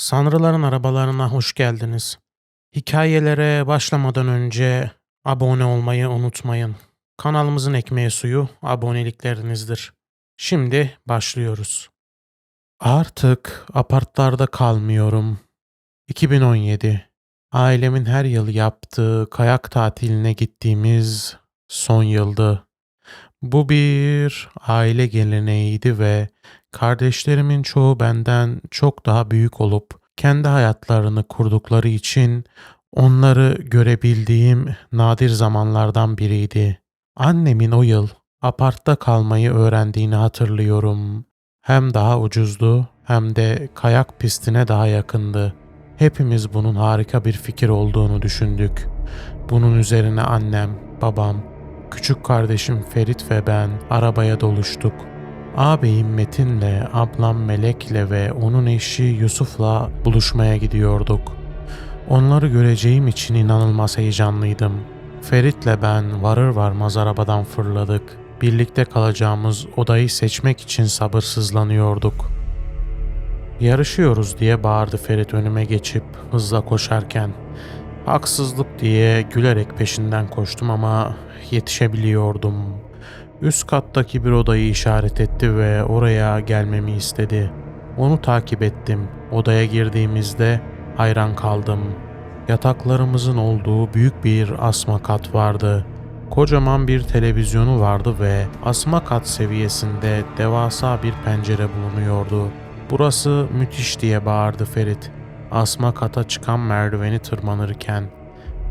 Sanrıların arabalarına hoş geldiniz. Hikayelere başlamadan önce abone olmayı unutmayın. Kanalımızın ekmeği suyu aboneliklerinizdir. Şimdi başlıyoruz. Artık apartlarda kalmıyorum. 2017. Ailemin her yıl yaptığı kayak tatiline gittiğimiz son yıldı. Bu bir aile geleneğiydi ve kardeşlerimin çoğu benden çok daha büyük olup kendi hayatlarını kurdukları için onları görebildiğim nadir zamanlardan biriydi. Annemin o yıl apartta kalmayı öğrendiğini hatırlıyorum. Hem daha ucuzdu hem de kayak pistine daha yakındı. Hepimiz bunun harika bir fikir olduğunu düşündük. Bunun üzerine annem, babam, küçük kardeşim Ferit ve ben arabaya doluştuk. Ağabeyim Metin'le, ablam Melek'le ve onun eşi Yusuf'la buluşmaya gidiyorduk. Onları göreceğim için inanılmaz heyecanlıydım. Ferit'le ben varır varmaz arabadan fırladık. Birlikte kalacağımız odayı seçmek için sabırsızlanıyorduk. Yarışıyoruz diye bağırdı Ferit önüme geçip hızla koşarken. Haksızlık diye gülerek peşinden koştum ama yetişebiliyordum. Üst kattaki bir odayı işaret etti ve oraya gelmemi istedi. Onu takip ettim. Odaya girdiğimizde hayran kaldım. Yataklarımızın olduğu büyük bir asma kat vardı. Kocaman bir televizyonu vardı ve asma kat seviyesinde devasa bir pencere bulunuyordu. Burası müthiş diye bağırdı Ferit. Asma kata çıkan merdiveni tırmanırken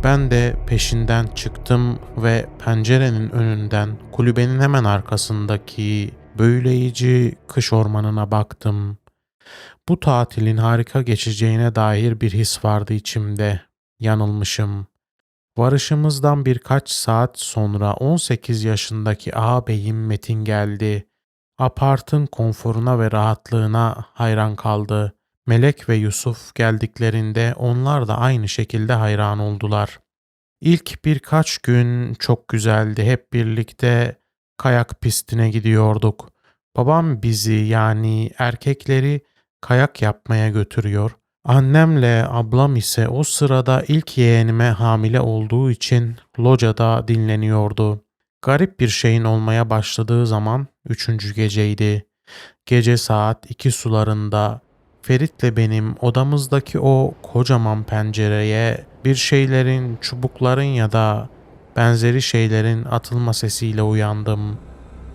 ben de peşinden çıktım ve pencerenin önünden kulübenin hemen arkasındaki böyleyici kış ormanına baktım. Bu tatilin harika geçeceğine dair bir his vardı içimde. Yanılmışım. Varışımızdan birkaç saat sonra 18 yaşındaki ağabeyim Metin geldi. Apartın konforuna ve rahatlığına hayran kaldı. Melek ve Yusuf geldiklerinde onlar da aynı şekilde hayran oldular. İlk birkaç gün çok güzeldi. Hep birlikte kayak pistine gidiyorduk. Babam bizi yani erkekleri kayak yapmaya götürüyor. Annemle ablam ise o sırada ilk yeğenime hamile olduğu için locada dinleniyordu. Garip bir şeyin olmaya başladığı zaman üçüncü geceydi. Gece saat iki sularında Ferit'le benim odamızdaki o kocaman pencereye bir şeylerin, çubukların ya da benzeri şeylerin atılma sesiyle uyandım.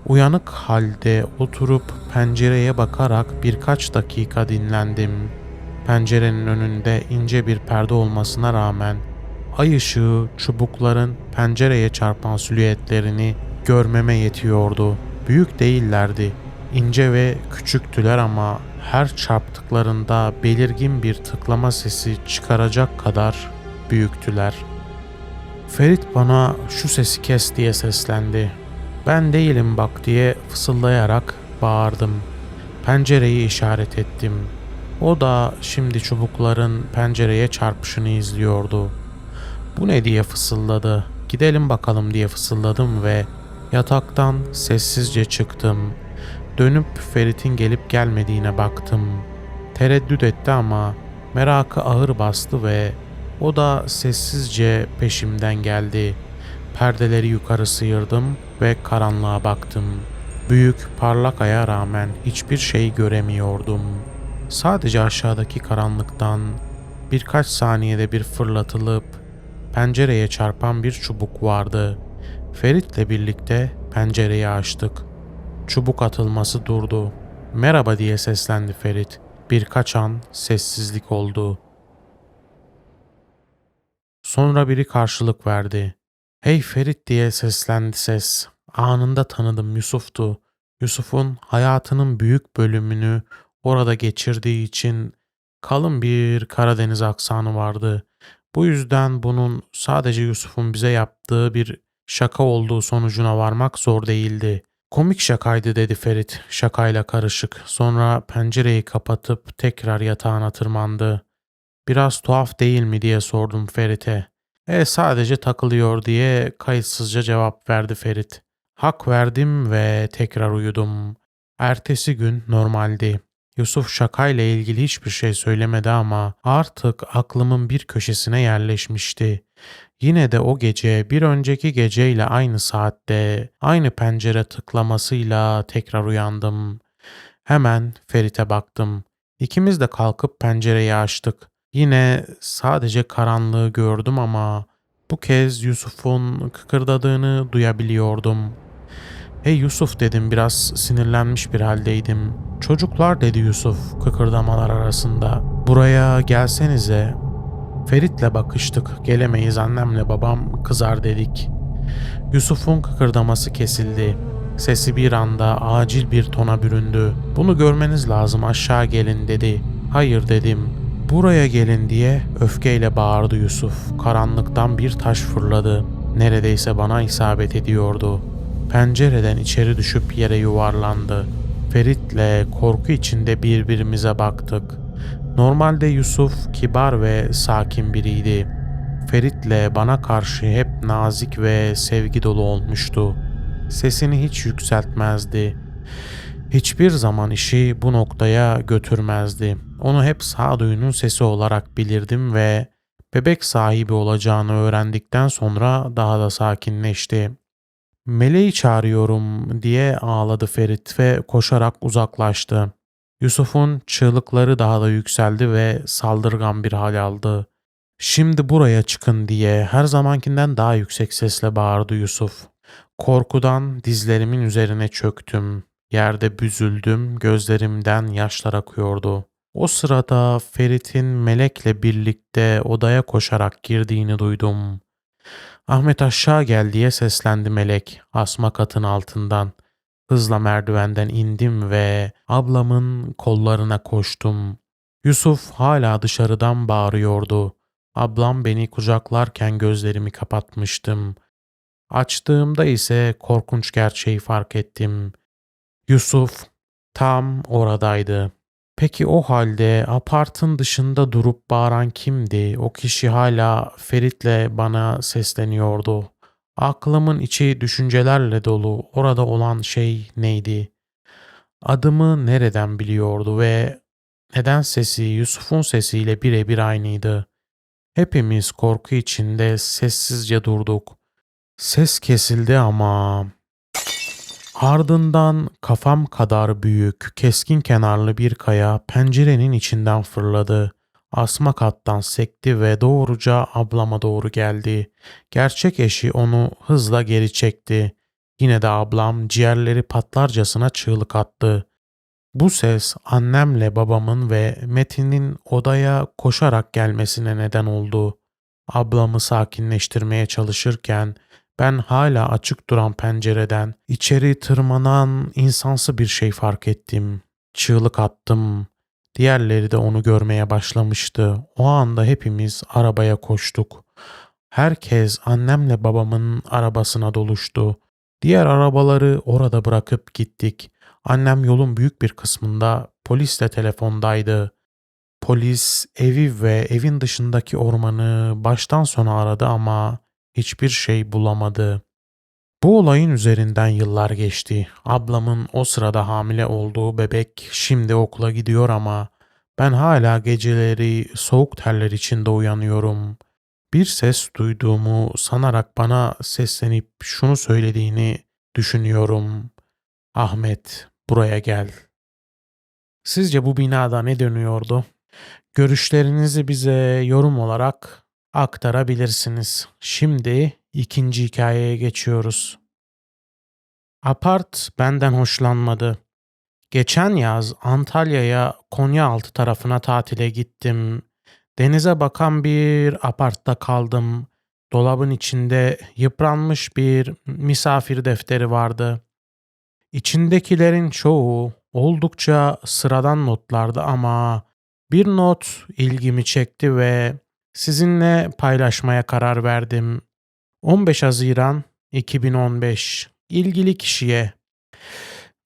Uyanık halde oturup pencereye bakarak birkaç dakika dinlendim. Pencerenin önünde ince bir perde olmasına rağmen ay ışığı çubukların pencereye çarpan silüetlerini görmeme yetiyordu. Büyük değillerdi. İnce ve küçüktüler ama her çarptıklarında belirgin bir tıklama sesi çıkaracak kadar büyüktüler. Ferit bana şu sesi kes diye seslendi. Ben değilim bak diye fısıldayarak bağırdım. Pencereyi işaret ettim. O da şimdi çubukların pencereye çarpışını izliyordu. Bu ne diye fısıldadı. Gidelim bakalım diye fısıldadım ve yataktan sessizce çıktım. Dönüp Ferit'in gelip gelmediğine baktım. Tereddüt etti ama merakı ağır bastı ve o da sessizce peşimden geldi. Perdeleri yukarı sıyırdım ve karanlığa baktım. Büyük parlak aya rağmen hiçbir şey göremiyordum. Sadece aşağıdaki karanlıktan birkaç saniyede bir fırlatılıp pencereye çarpan bir çubuk vardı. Ferit'le birlikte pencereyi açtık. Çubuk atılması durdu. Merhaba diye seslendi Ferit. Birkaç an sessizlik oldu. Sonra biri karşılık verdi. Hey Ferit diye seslendi ses. Anında tanıdım Yusuf'tu. Yusuf'un hayatının büyük bölümünü orada geçirdiği için kalın bir Karadeniz aksanı vardı. Bu yüzden bunun sadece Yusuf'un bize yaptığı bir şaka olduğu sonucuna varmak zor değildi. Komik şakaydı dedi Ferit şakayla karışık. Sonra pencereyi kapatıp tekrar yatağına tırmandı. Biraz tuhaf değil mi diye sordum Ferit'e. E sadece takılıyor diye kayıtsızca cevap verdi Ferit. Hak verdim ve tekrar uyudum. Ertesi gün normaldi. Yusuf şakayla ilgili hiçbir şey söylemedi ama artık aklımın bir köşesine yerleşmişti. Yine de o gece bir önceki geceyle aynı saatte aynı pencere tıklamasıyla tekrar uyandım. Hemen Ferit'e baktım. İkimiz de kalkıp pencereyi açtık. Yine sadece karanlığı gördüm ama bu kez Yusuf'un kıkırdadığını duyabiliyordum. Hey Yusuf dedim biraz sinirlenmiş bir haldeydim. Çocuklar dedi Yusuf kıkırdamalar arasında. Buraya gelsenize. Ferit'le bakıştık. Gelemeyiz annemle babam kızar dedik. Yusuf'un kıkırdaması kesildi. Sesi bir anda acil bir tona büründü. Bunu görmeniz lazım aşağı gelin dedi. Hayır dedim. Buraya gelin diye öfkeyle bağırdı Yusuf. Karanlıktan bir taş fırladı. Neredeyse bana isabet ediyordu. Pencereden içeri düşüp yere yuvarlandı. Ferit'le korku içinde birbirimize baktık. Normalde Yusuf kibar ve sakin biriydi. Ferit'le bana karşı hep nazik ve sevgi dolu olmuştu. Sesini hiç yükseltmezdi. Hiçbir zaman işi bu noktaya götürmezdi. Onu hep sağduyunun sesi olarak bilirdim ve bebek sahibi olacağını öğrendikten sonra daha da sakinleşti. Meleği çağırıyorum diye ağladı Ferit ve koşarak uzaklaştı. Yusuf'un çığlıkları daha da yükseldi ve saldırgan bir hal aldı. Şimdi buraya çıkın diye her zamankinden daha yüksek sesle bağırdı Yusuf. Korkudan dizlerimin üzerine çöktüm. Yerde büzüldüm, gözlerimden yaşlar akıyordu. O sırada Ferit'in Melek'le birlikte odaya koşarak girdiğini duydum. Ahmet aşağı gel diye seslendi Melek asma katın altından. Hızla merdivenden indim ve ablamın kollarına koştum. Yusuf hala dışarıdan bağırıyordu. Ablam beni kucaklarken gözlerimi kapatmıştım. Açtığımda ise korkunç gerçeği fark ettim. Yusuf tam oradaydı. Peki o halde apartın dışında durup bağıran kimdi? O kişi hala Ferit'le bana sesleniyordu. Aklımın içi düşüncelerle dolu. Orada olan şey neydi? Adımı nereden biliyordu ve neden sesi Yusuf'un sesiyle birebir aynıydı? Hepimiz korku içinde sessizce durduk. Ses kesildi ama Ardından kafam kadar büyük, keskin kenarlı bir kaya pencerenin içinden fırladı. Asma kattan sekti ve doğruca ablama doğru geldi. Gerçek eşi onu hızla geri çekti. Yine de ablam ciğerleri patlarcasına çığlık attı. Bu ses annemle babamın ve Metin'in odaya koşarak gelmesine neden oldu. Ablamı sakinleştirmeye çalışırken ben hala açık duran pencereden içeri tırmanan insansı bir şey fark ettim. Çığlık attım. Diğerleri de onu görmeye başlamıştı. O anda hepimiz arabaya koştuk. Herkes annemle babamın arabasına doluştu. Diğer arabaları orada bırakıp gittik. Annem yolun büyük bir kısmında polisle telefondaydı. Polis evi ve evin dışındaki ormanı baştan sona aradı ama hiçbir şey bulamadı. Bu olayın üzerinden yıllar geçti. Ablamın o sırada hamile olduğu bebek şimdi okula gidiyor ama ben hala geceleri soğuk terler içinde uyanıyorum. Bir ses duyduğumu sanarak bana seslenip şunu söylediğini düşünüyorum. Ahmet, buraya gel. Sizce bu binada ne dönüyordu? Görüşlerinizi bize yorum olarak aktarabilirsiniz. Şimdi ikinci hikayeye geçiyoruz. Apart benden hoşlanmadı. Geçen yaz Antalya'ya Konyaaltı tarafına tatile gittim. Denize bakan bir apartta kaldım. Dolabın içinde yıpranmış bir misafir defteri vardı. İçindekilerin çoğu oldukça sıradan notlardı ama bir not ilgimi çekti ve sizinle paylaşmaya karar verdim. 15 Haziran 2015 ilgili kişiye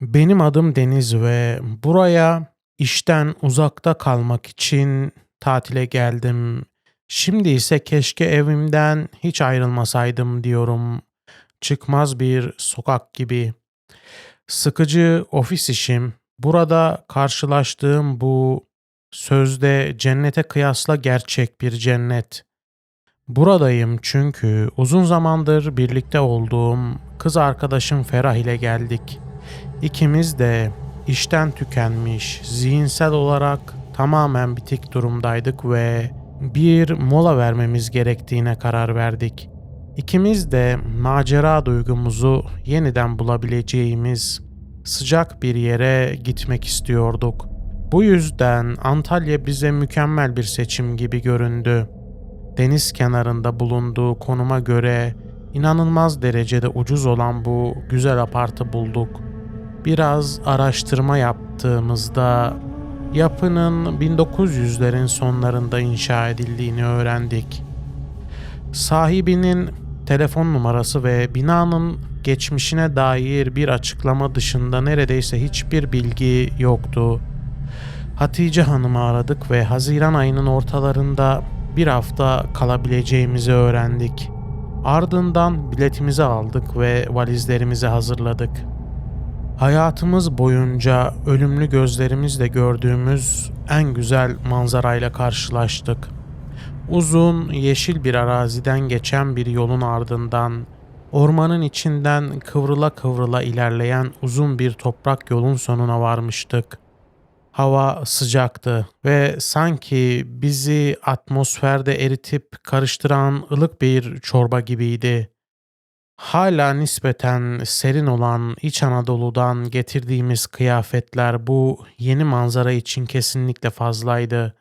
benim adım Deniz ve buraya işten uzakta kalmak için tatile geldim. Şimdi ise keşke evimden hiç ayrılmasaydım diyorum. Çıkmaz bir sokak gibi. Sıkıcı ofis işim, Burada karşılaştığım bu sözde cennete kıyasla gerçek bir cennet. Buradayım çünkü uzun zamandır birlikte olduğum kız arkadaşım Ferah ile geldik. İkimiz de işten tükenmiş, zihinsel olarak tamamen bitik durumdaydık ve bir mola vermemiz gerektiğine karar verdik. İkimiz de macera duygumuzu yeniden bulabileceğimiz sıcak bir yere gitmek istiyorduk. Bu yüzden Antalya bize mükemmel bir seçim gibi göründü. Deniz kenarında bulunduğu konuma göre inanılmaz derecede ucuz olan bu güzel apartı bulduk. Biraz araştırma yaptığımızda yapının 1900'lerin sonlarında inşa edildiğini öğrendik. Sahibinin telefon numarası ve binanın geçmişine dair bir açıklama dışında neredeyse hiçbir bilgi yoktu. Hatice Hanım'ı aradık ve Haziran ayının ortalarında bir hafta kalabileceğimizi öğrendik. Ardından biletimizi aldık ve valizlerimizi hazırladık. Hayatımız boyunca ölümlü gözlerimizle gördüğümüz en güzel manzarayla karşılaştık. Uzun, yeşil bir araziden geçen bir yolun ardından ormanın içinden kıvrıla kıvrıla ilerleyen uzun bir toprak yolun sonuna varmıştık. Hava sıcaktı ve sanki bizi atmosferde eritip karıştıran ılık bir çorba gibiydi. Hala nispeten serin olan İç Anadolu'dan getirdiğimiz kıyafetler bu yeni manzara için kesinlikle fazlaydı.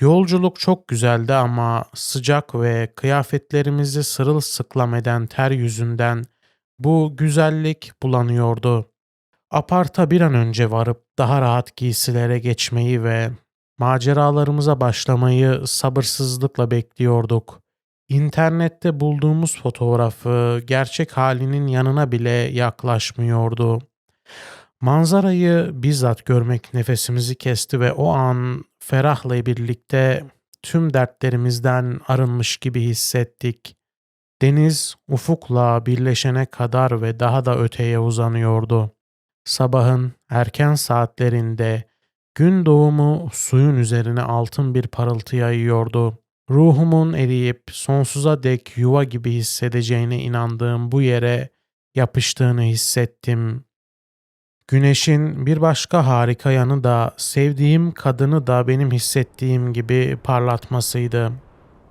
Yolculuk çok güzeldi ama sıcak ve kıyafetlerimizi sırılsıklam eden ter yüzünden bu güzellik bulanıyordu. Aparta bir an önce varıp daha rahat giysilere geçmeyi ve maceralarımıza başlamayı sabırsızlıkla bekliyorduk. İnternette bulduğumuz fotoğrafı gerçek halinin yanına bile yaklaşmıyordu. Manzarayı bizzat görmek nefesimizi kesti ve o an Ferah'la birlikte tüm dertlerimizden arınmış gibi hissettik. Deniz ufukla birleşene kadar ve daha da öteye uzanıyordu. Sabahın erken saatlerinde gün doğumu suyun üzerine altın bir parıltı yayıyordu. Ruhumun eriyip sonsuza dek yuva gibi hissedeceğine inandığım bu yere yapıştığını hissettim. Güneşin bir başka harika yanı da sevdiğim kadını da benim hissettiğim gibi parlatmasıydı.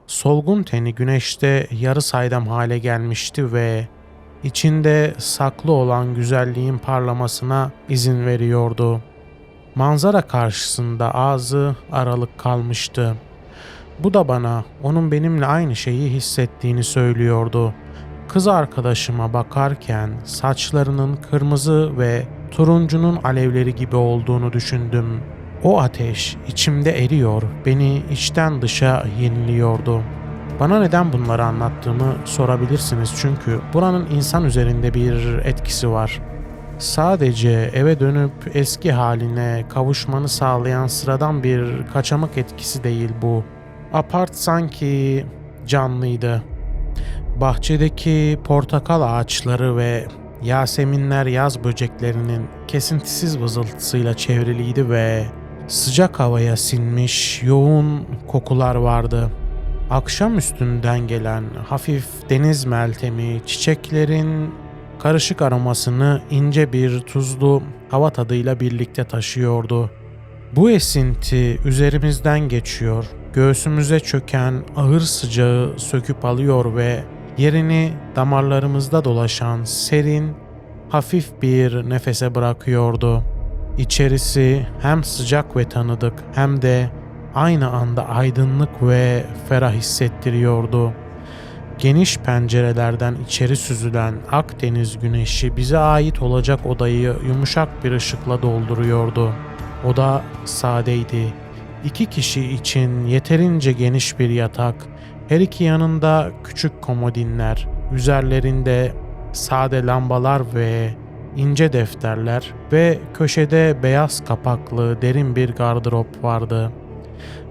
Solgun teni güneşte yarı saydam hale gelmişti ve içinde saklı olan güzelliğin parlamasına izin veriyordu. Manzara karşısında ağzı aralık kalmıştı. Bu da bana onun benimle aynı şeyi hissettiğini söylüyordu. Kız arkadaşıma bakarken saçlarının kırmızı ve turuncunun alevleri gibi olduğunu düşündüm. O ateş içimde eriyor, beni içten dışa yeniliyordu. Bana neden bunları anlattığımı sorabilirsiniz çünkü buranın insan üzerinde bir etkisi var. Sadece eve dönüp eski haline kavuşmanı sağlayan sıradan bir kaçamak etkisi değil bu. Apart sanki canlıydı. Bahçedeki portakal ağaçları ve Yaseminler yaz böceklerinin kesintisiz vızıltısıyla çevriliydi ve sıcak havaya sinmiş yoğun kokular vardı. Akşam üstünden gelen hafif deniz meltemi çiçeklerin karışık aromasını ince bir tuzlu hava tadıyla birlikte taşıyordu. Bu esinti üzerimizden geçiyor, göğsümüze çöken ağır sıcağı söküp alıyor ve yerini damarlarımızda dolaşan serin, hafif bir nefese bırakıyordu. İçerisi hem sıcak ve tanıdık hem de aynı anda aydınlık ve ferah hissettiriyordu. Geniş pencerelerden içeri süzülen Akdeniz güneşi bize ait olacak odayı yumuşak bir ışıkla dolduruyordu. Oda sadeydi. İki kişi için yeterince geniş bir yatak, her iki yanında küçük komodinler, üzerlerinde sade lambalar ve ince defterler ve köşede beyaz kapaklı derin bir gardırop vardı.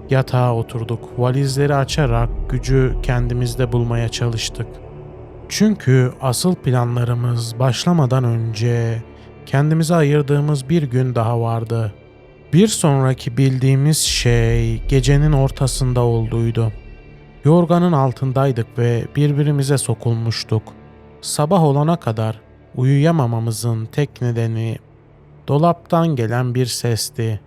Yatağa oturduk. Valizleri açarak gücü kendimizde bulmaya çalıştık. Çünkü asıl planlarımız başlamadan önce kendimize ayırdığımız bir gün daha vardı. Bir sonraki bildiğimiz şey gecenin ortasında olduğuydu. Yorganın altındaydık ve birbirimize sokulmuştuk. Sabah olana kadar uyuyamamamızın tek nedeni dolaptan gelen bir sesti.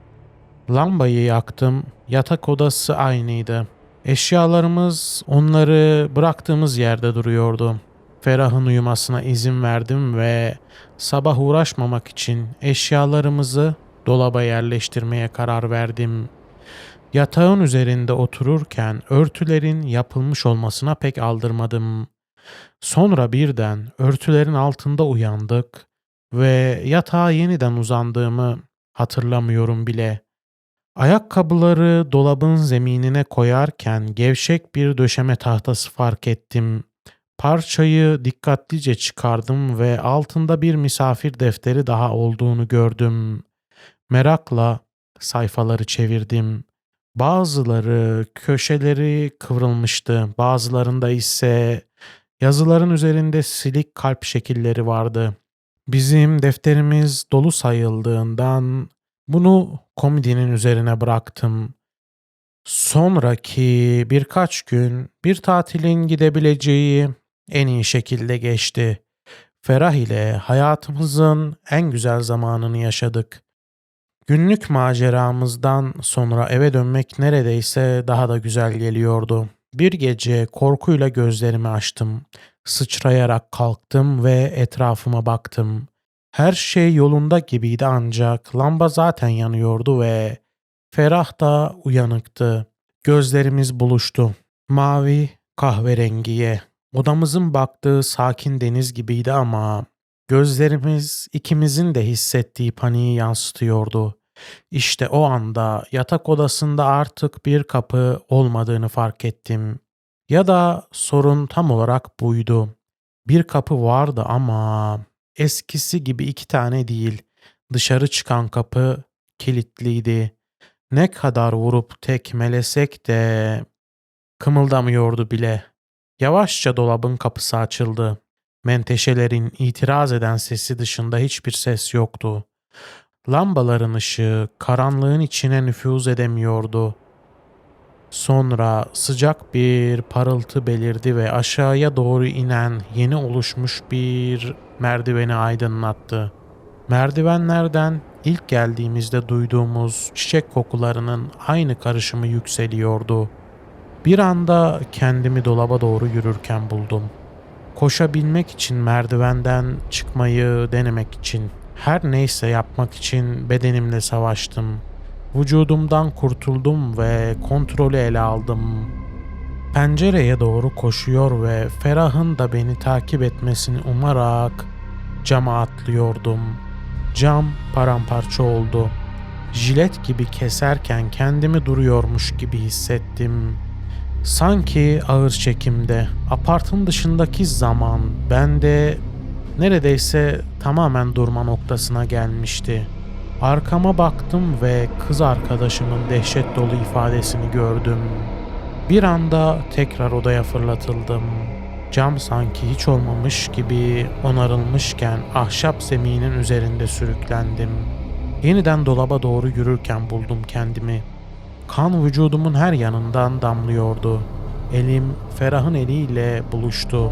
Lambayı yaktım, yatak odası aynıydı. Eşyalarımız onları bıraktığımız yerde duruyordu. Ferah'ın uyumasına izin verdim ve sabah uğraşmamak için eşyalarımızı dolaba yerleştirmeye karar verdim. Yatağın üzerinde otururken örtülerin yapılmış olmasına pek aldırmadım. Sonra birden örtülerin altında uyandık ve yatağa yeniden uzandığımı hatırlamıyorum bile. Ayakkabıları dolabın zeminine koyarken gevşek bir döşeme tahtası fark ettim. Parçayı dikkatlice çıkardım ve altında bir misafir defteri daha olduğunu gördüm. Merakla sayfaları çevirdim. Bazıları köşeleri kıvrılmıştı, bazılarında ise yazıların üzerinde silik kalp şekilleri vardı. Bizim defterimiz dolu sayıldığından bunu komedinin üzerine bıraktım. Sonraki birkaç gün bir tatilin gidebileceği en iyi şekilde geçti. Ferah ile hayatımızın en güzel zamanını yaşadık. Günlük maceramızdan sonra eve dönmek neredeyse daha da güzel geliyordu. Bir gece korkuyla gözlerimi açtım. Sıçrayarak kalktım ve etrafıma baktım. Her şey yolunda gibiydi ancak lamba zaten yanıyordu ve Ferah da uyanıktı. Gözlerimiz buluştu. Mavi kahverengiye. Odamızın baktığı sakin deniz gibiydi ama gözlerimiz ikimizin de hissettiği paniği yansıtıyordu. İşte o anda yatak odasında artık bir kapı olmadığını fark ettim. Ya da sorun tam olarak buydu. Bir kapı vardı ama eskisi gibi iki tane değil. Dışarı çıkan kapı kilitliydi. Ne kadar vurup tekmelesek de kımıldamıyordu bile. Yavaşça dolabın kapısı açıldı. Menteşelerin itiraz eden sesi dışında hiçbir ses yoktu. Lambaların ışığı karanlığın içine nüfuz edemiyordu. Sonra sıcak bir parıltı belirdi ve aşağıya doğru inen yeni oluşmuş bir merdiveni aydınlattı. Merdivenlerden ilk geldiğimizde duyduğumuz çiçek kokularının aynı karışımı yükseliyordu. Bir anda kendimi dolaba doğru yürürken buldum. Koşabilmek için merdivenden çıkmayı denemek için her neyse yapmak için bedenimle savaştım. Vücudumdan kurtuldum ve kontrolü ele aldım. Pencereye doğru koşuyor ve Ferah'ın da beni takip etmesini umarak cama atlıyordum. Cam paramparça oldu. Jilet gibi keserken kendimi duruyormuş gibi hissettim. Sanki ağır çekimde, apartın dışındaki zaman bende neredeyse tamamen durma noktasına gelmişti. Arkama baktım ve kız arkadaşımın dehşet dolu ifadesini gördüm. Bir anda tekrar odaya fırlatıldım. Cam sanki hiç olmamış gibi onarılmışken ahşap zeminin üzerinde sürüklendim. Yeniden dolaba doğru yürürken buldum kendimi. Kan vücudumun her yanından damlıyordu. Elim Ferah'ın eliyle buluştu.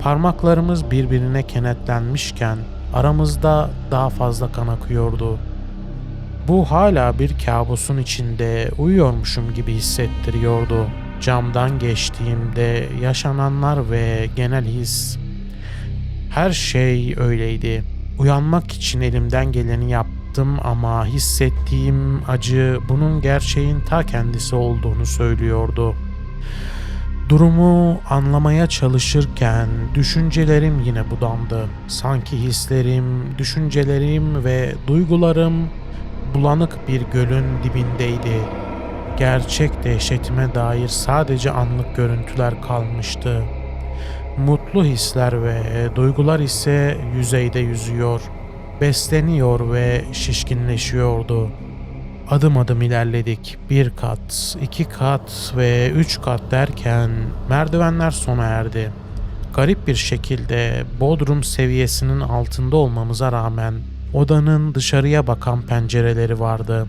Parmaklarımız birbirine kenetlenmişken aramızda daha fazla kan akıyordu. Bu hala bir kabusun içinde uyuyormuşum gibi hissettiriyordu. Camdan geçtiğimde yaşananlar ve genel his her şey öyleydi. Uyanmak için elimden geleni yaptım ama hissettiğim acı bunun gerçeğin ta kendisi olduğunu söylüyordu. Durumu anlamaya çalışırken düşüncelerim yine budandı. Sanki hislerim, düşüncelerim ve duygularım bulanık bir gölün dibindeydi. Gerçek dehşetime dair sadece anlık görüntüler kalmıştı. Mutlu hisler ve duygular ise yüzeyde yüzüyor, besleniyor ve şişkinleşiyordu. Adım adım ilerledik. Bir kat, iki kat ve üç kat derken merdivenler sona erdi. Garip bir şekilde Bodrum seviyesinin altında olmamıza rağmen Odanın dışarıya bakan pencereleri vardı.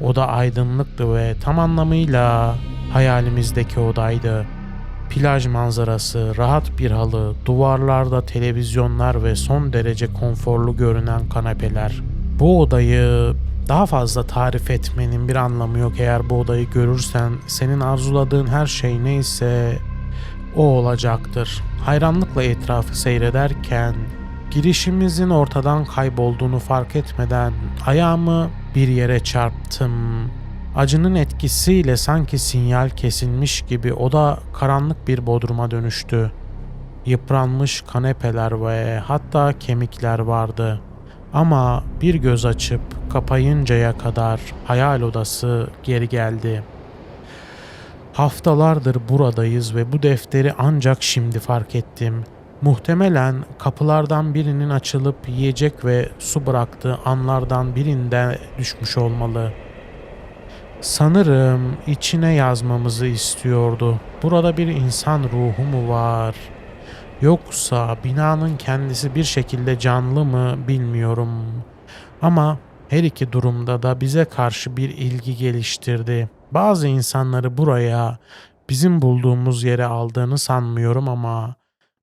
Oda aydınlıktı ve tam anlamıyla hayalimizdeki odaydı. Plaj manzarası, rahat bir halı, duvarlarda televizyonlar ve son derece konforlu görünen kanepeler. Bu odayı daha fazla tarif etmenin bir anlamı yok eğer bu odayı görürsen senin arzuladığın her şey neyse o olacaktır. Hayranlıkla etrafı seyrederken girişimizin ortadan kaybolduğunu fark etmeden ayağımı bir yere çarptım. Acının etkisiyle sanki sinyal kesilmiş gibi oda karanlık bir bodruma dönüştü. Yıpranmış kanepeler ve hatta kemikler vardı. Ama bir göz açıp kapayıncaya kadar hayal odası geri geldi. Haftalardır buradayız ve bu defteri ancak şimdi fark ettim. Muhtemelen kapılardan birinin açılıp yiyecek ve su bıraktığı anlardan birinde düşmüş olmalı. Sanırım içine yazmamızı istiyordu. Burada bir insan ruhu mu var? Yoksa binanın kendisi bir şekilde canlı mı bilmiyorum. Ama her iki durumda da bize karşı bir ilgi geliştirdi. Bazı insanları buraya bizim bulduğumuz yere aldığını sanmıyorum ama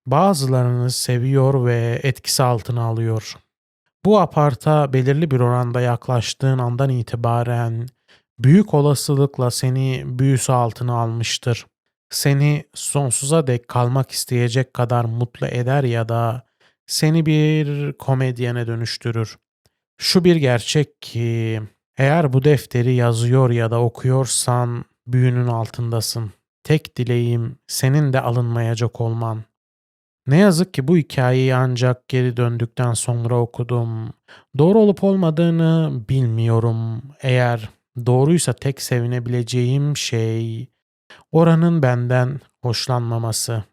bazılarını seviyor ve etkisi altına alıyor. Bu aparta belirli bir oranda yaklaştığın andan itibaren büyük olasılıkla seni büyüsü altına almıştır. Seni sonsuza dek kalmak isteyecek kadar mutlu eder ya da seni bir komedyene dönüştürür. Şu bir gerçek ki eğer bu defteri yazıyor ya da okuyorsan büyünün altındasın. Tek dileğim senin de alınmayacak olman. Ne yazık ki bu hikayeyi ancak geri döndükten sonra okudum. Doğru olup olmadığını bilmiyorum. Eğer doğruysa tek sevinebileceğim şey oranın benden hoşlanmaması.